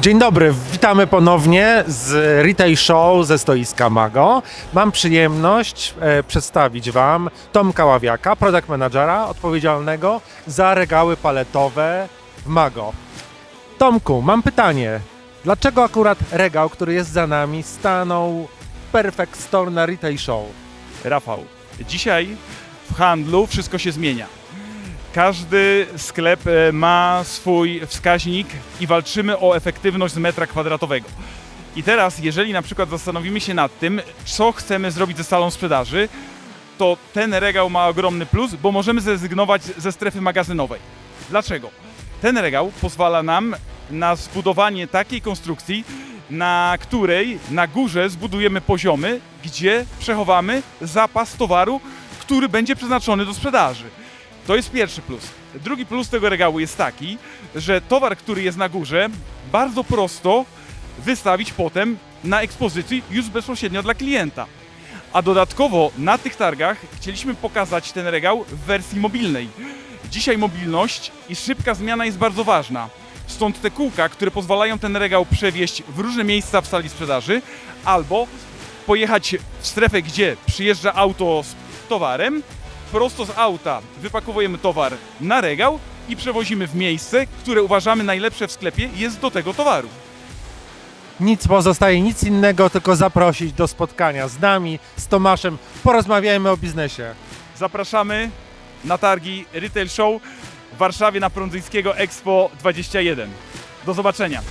Dzień dobry, witamy ponownie z Retail Show ze stoiska Mago. Mam przyjemność e, przedstawić Wam Tomka Ławiaka, product managera odpowiedzialnego za regały paletowe w Mago. Tomku, mam pytanie. Dlaczego akurat regał, który jest za nami, stanął Perfect Store na Retail Show? Rafał, dzisiaj w handlu wszystko się zmienia. Każdy sklep e, ma swój wskaźnik i walczymy o efektywność z metra kwadratowego. I teraz, jeżeli na przykład zastanowimy się nad tym, co chcemy zrobić ze salą sprzedaży, to ten regał ma ogromny plus, bo możemy zrezygnować ze strefy magazynowej. Dlaczego? Ten regał pozwala nam na zbudowanie takiej konstrukcji, na której na górze zbudujemy poziomy, gdzie przechowamy zapas towaru, który będzie przeznaczony do sprzedaży. To jest pierwszy plus. Drugi plus tego regału jest taki, że towar, który jest na górze, bardzo prosto wystawić potem na ekspozycji już bezpośrednio dla klienta. A dodatkowo na tych targach chcieliśmy pokazać ten regał w wersji mobilnej. Dzisiaj mobilność i szybka zmiana jest bardzo ważna. Stąd te kółka, które pozwalają ten regał przewieźć w różne miejsca w sali sprzedaży, albo pojechać w strefę, gdzie przyjeżdża auto z towarem, prosto z auta wypakowujemy towar na regał i przewozimy w miejsce, które uważamy najlepsze w sklepie jest do tego towaru. Nic pozostaje, nic innego, tylko zaprosić do spotkania z nami, z Tomaszem. Porozmawiajmy o biznesie. Zapraszamy na targi Retail Show w Warszawie na Prądzyńskiego Expo 21. Do zobaczenia.